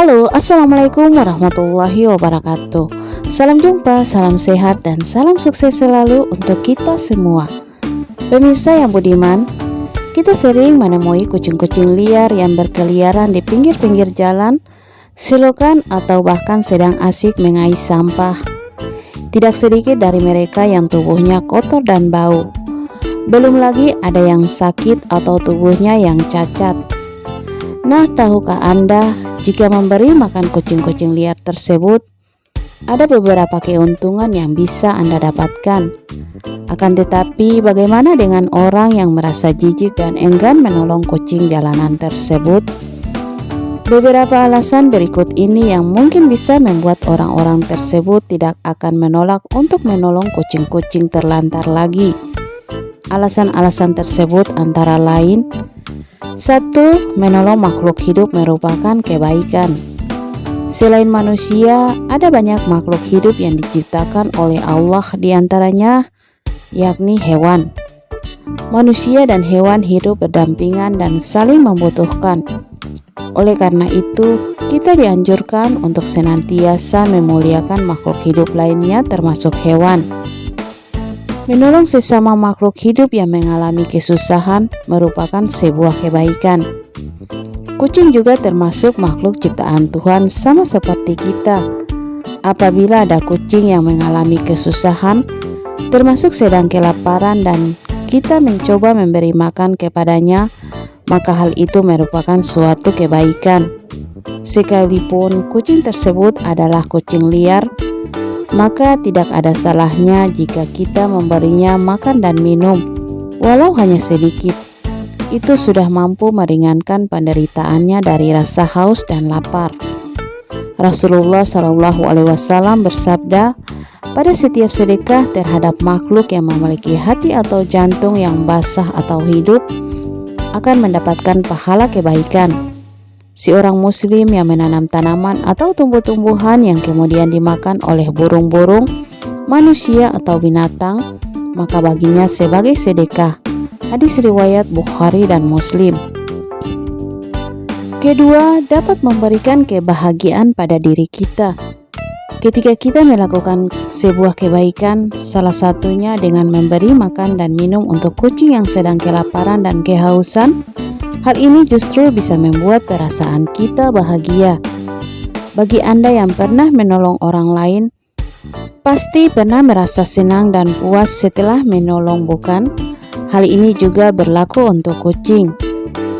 Halo, Assalamualaikum warahmatullahi wabarakatuh. Salam jumpa, salam sehat, dan salam sukses selalu untuk kita semua. Pemirsa yang budiman, kita sering menemui kucing-kucing liar yang berkeliaran di pinggir-pinggir jalan, silokan, atau bahkan sedang asik mengais sampah. Tidak sedikit dari mereka yang tubuhnya kotor dan bau. Belum lagi ada yang sakit atau tubuhnya yang cacat Nah, tahukah Anda jika memberi makan kucing-kucing liar tersebut, ada beberapa keuntungan yang bisa Anda dapatkan. Akan tetapi, bagaimana dengan orang yang merasa jijik dan enggan menolong kucing jalanan tersebut? Beberapa alasan berikut ini yang mungkin bisa membuat orang-orang tersebut tidak akan menolak untuk menolong kucing-kucing terlantar lagi. Alasan-alasan tersebut antara lain satu, menolong makhluk hidup merupakan kebaikan. Selain manusia, ada banyak makhluk hidup yang diciptakan oleh Allah di antaranya yakni hewan. Manusia dan hewan hidup berdampingan dan saling membutuhkan. Oleh karena itu, kita dianjurkan untuk senantiasa memuliakan makhluk hidup lainnya termasuk hewan. Menolong sesama makhluk hidup yang mengalami kesusahan merupakan sebuah kebaikan. Kucing juga termasuk makhluk ciptaan Tuhan sama seperti kita. Apabila ada kucing yang mengalami kesusahan, termasuk sedang kelaparan dan kita mencoba memberi makan kepadanya, maka hal itu merupakan suatu kebaikan. Sekalipun kucing tersebut adalah kucing liar, maka tidak ada salahnya jika kita memberinya makan dan minum, walau hanya sedikit. Itu sudah mampu meringankan penderitaannya dari rasa haus dan lapar. Rasulullah Shallallahu Alaihi Wasallam bersabda, pada setiap sedekah terhadap makhluk yang memiliki hati atau jantung yang basah atau hidup akan mendapatkan pahala kebaikan si orang muslim yang menanam tanaman atau tumbuh-tumbuhan yang kemudian dimakan oleh burung-burung, manusia atau binatang, maka baginya sebagai sedekah. Hadis riwayat Bukhari dan Muslim. Kedua, dapat memberikan kebahagiaan pada diri kita. Ketika kita melakukan sebuah kebaikan, salah satunya dengan memberi makan dan minum untuk kucing yang sedang kelaparan dan kehausan, Hal ini justru bisa membuat perasaan kita bahagia. Bagi Anda yang pernah menolong orang lain, pasti pernah merasa senang dan puas setelah menolong, bukan? Hal ini juga berlaku untuk kucing.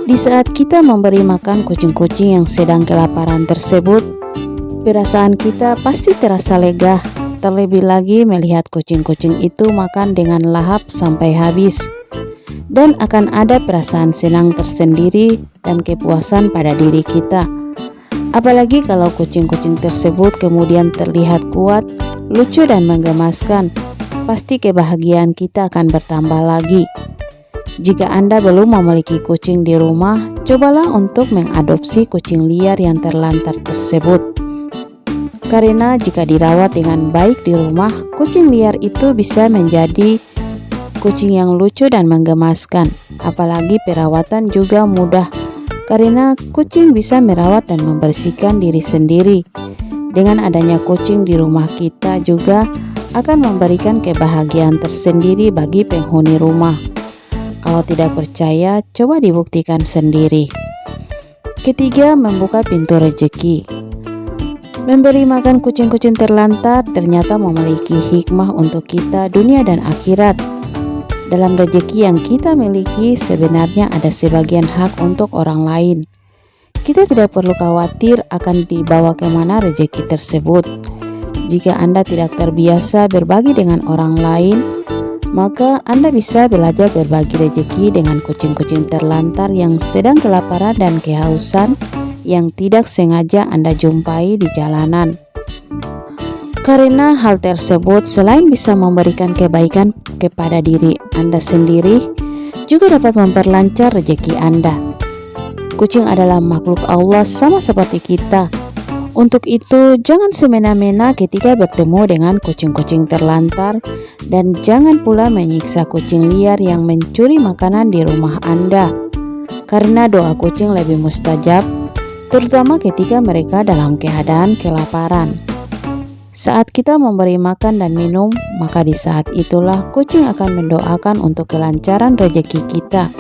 Di saat kita memberi makan kucing-kucing yang sedang kelaparan tersebut, perasaan kita pasti terasa lega. Terlebih lagi melihat kucing-kucing itu makan dengan lahap sampai habis dan akan ada perasaan senang tersendiri dan kepuasan pada diri kita. Apalagi kalau kucing-kucing tersebut kemudian terlihat kuat, lucu, dan menggemaskan, pasti kebahagiaan kita akan bertambah lagi. Jika Anda belum memiliki kucing di rumah, cobalah untuk mengadopsi kucing liar yang terlantar tersebut. Karena jika dirawat dengan baik di rumah, kucing liar itu bisa menjadi kucing yang lucu dan menggemaskan. Apalagi perawatan juga mudah karena kucing bisa merawat dan membersihkan diri sendiri. Dengan adanya kucing di rumah kita juga akan memberikan kebahagiaan tersendiri bagi penghuni rumah. Kalau tidak percaya, coba dibuktikan sendiri. Ketiga, membuka pintu rezeki. Memberi makan kucing-kucing terlantar ternyata memiliki hikmah untuk kita dunia dan akhirat. Dalam rezeki yang kita miliki, sebenarnya ada sebagian hak untuk orang lain. Kita tidak perlu khawatir akan dibawa ke mana rezeki tersebut. Jika Anda tidak terbiasa berbagi dengan orang lain, maka Anda bisa belajar berbagi rezeki dengan kucing-kucing terlantar yang sedang kelaparan dan kehausan yang tidak sengaja Anda jumpai di jalanan. Karena hal tersebut selain bisa memberikan kebaikan kepada diri Anda sendiri, juga dapat memperlancar rezeki Anda. Kucing adalah makhluk Allah sama seperti kita. Untuk itu, jangan semena-mena ketika bertemu dengan kucing-kucing terlantar dan jangan pula menyiksa kucing liar yang mencuri makanan di rumah Anda. Karena doa kucing lebih mustajab terutama ketika mereka dalam keadaan kelaparan. Saat kita memberi makan dan minum, maka di saat itulah kucing akan mendoakan untuk kelancaran rejeki kita.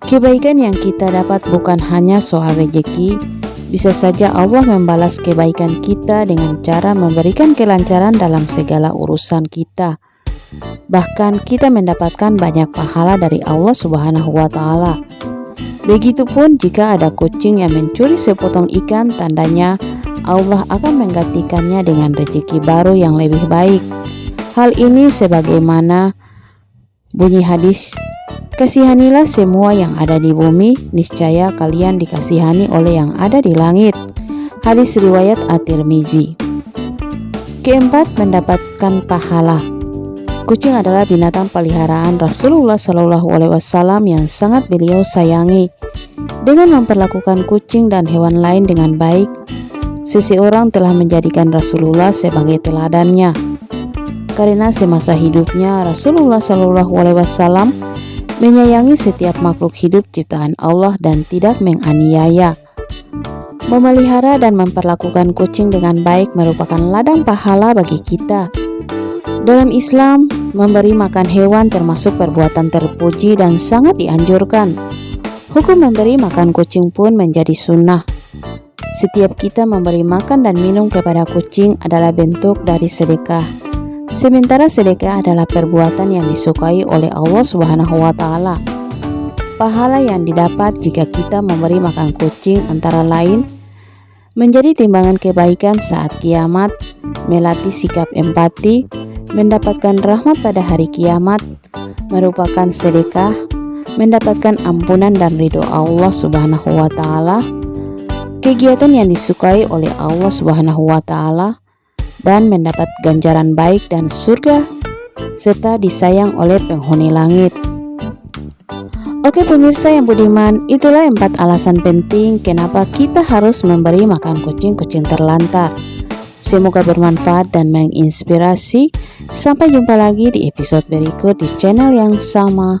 Kebaikan yang kita dapat bukan hanya soal rejeki, bisa saja Allah membalas kebaikan kita dengan cara memberikan kelancaran dalam segala urusan kita. Bahkan kita mendapatkan banyak pahala dari Allah Subhanahu wa taala. Begitupun jika ada kucing yang mencuri sepotong ikan, tandanya Allah akan menggantikannya dengan rezeki baru yang lebih baik. Hal ini sebagaimana bunyi hadis, Kasihanilah semua yang ada di bumi, niscaya kalian dikasihani oleh yang ada di langit. Hadis riwayat At-Tirmizi. Keempat, mendapatkan pahala. Kucing adalah binatang peliharaan Rasulullah Shallallahu Alaihi Wasallam yang sangat beliau sayangi. Dengan memperlakukan kucing dan hewan lain dengan baik, seseorang telah menjadikan Rasulullah sebagai teladannya. Karena semasa hidupnya Rasulullah Shallallahu Alaihi Wasallam menyayangi setiap makhluk hidup ciptaan Allah dan tidak menganiaya. Memelihara dan memperlakukan kucing dengan baik merupakan ladang pahala bagi kita. Dalam Islam, memberi makan hewan termasuk perbuatan terpuji dan sangat dianjurkan. Hukum memberi makan kucing pun menjadi sunnah. Setiap kita memberi makan dan minum kepada kucing adalah bentuk dari sedekah. Sementara sedekah adalah perbuatan yang disukai oleh Allah Subhanahu wa. Pahala yang didapat jika kita memberi makan kucing antara lain menjadi timbangan kebaikan saat kiamat, melatih sikap empati, mendapatkan rahmat pada hari kiamat, merupakan sedekah, mendapatkan ampunan dan ridho Allah Subhanahu wa taala kegiatan yang disukai oleh Allah Subhanahu wa taala dan mendapat ganjaran baik dan surga serta disayang oleh penghuni langit. Oke pemirsa yang budiman, itulah empat alasan penting kenapa kita harus memberi makan kucing-kucing terlantar. Semoga bermanfaat dan menginspirasi. Sampai jumpa lagi di episode berikut di channel yang sama.